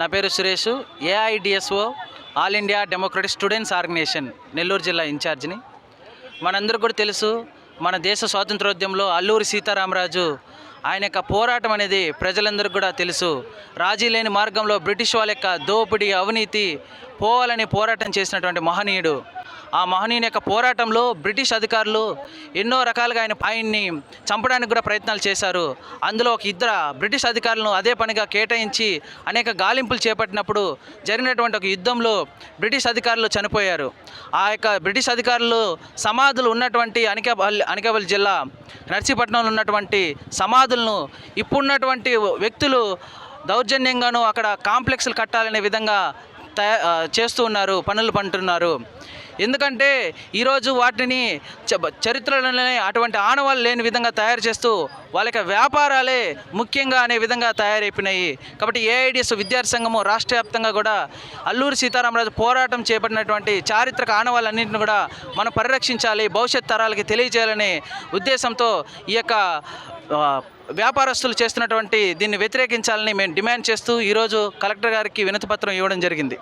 నా పేరు Suresh AIDSO all India democratic students organisation Nellore జిల్లా ఇన్ఛార్జిని. మనందరూ కూడా తెలుసు మన దేశ స్వాతంత్రోద్యమంలో అల్లూరి సీతారామరాజు ఆయన యొక్క పోరాటం అనేది ప్రజలందరికీ కూడా తెలుసు. రాజీ లేని మార్గంలో బ్రిటిష్ వాళ్ళ యొక్క దోపిడీ అవినీతి పోవాలని పోరాటం చేసినటువంటి మహనీయుడు ఆ మహనీయుని యొక్క పోరాటంలో బ్రిటిష్ అధికారులు ఎన్నో రకాలుగా ఆయన ఆయన్ని చంపడానికి కూడా ప్రయత్నాలు చేశారు. అందులో ఒక ఇద్దరు బ్రిటిష్ అధికారులను అదే పనిగా కేటాయించి అనేక గాలింపులు చేపట్టినప్పుడు జరిగినటువంటి ఒక యుద్ధంలో బ్రిటిష్ అధికారులు చనిపోయారు. ఆ యొక్క బ్రిటిష్ అధికారులు సమాధులు ఉన్నటువంటి అనకాపల్లి అనకాపల్లి జిల్లా నర్సీపట్నంలో ఉన్నటువంటి సమాధులను ఇప్పుడున్నటువంటి వ్యక్తులు దౌర్జన్యంగాను అక్కడ కాంప్లెక్స్లు కట్టాలనే విధంగా తయా చేస్తూ ఉన్నారు పనులు పంటున్నారు ఎందుకంటే ఈరోజు వాటిని చ- చరిత్రలోనే అటువంటి ఆనవాళ్ళు లేని విధంగా తయారు చేస్తూ వాళ్ళ యొక్క వ్యాపారాలే ముఖ్యంగా అనే విధంగా తయారైపోయినాయి. కాబట్టి ఏఐడిఎస్ విద్యార్థి సంఘము రాష్ట్ర వ్యాప్తంగా కూడా అల్లూరి సీతారామరాజు పోరాటం చేపట్టినటువంటి చారిత్రక ఆనవాళ్ళన్నింటిని కూడా మనం పరిరక్షించాలి భవిష్యత్ తరాలకి తెలియజేయాలనే ఉద్దేశంతో ఈ యొక్క వ్యాపారస్తులు చేస్తున్నటువంటి దీన్ని వ్యతిరేకించాలని మేము డిమాండ్ చేస్తూ ఈరోజు కలెక్టర్ గారికి వినతిపత్రం ఇవ్వడం జరిగింది.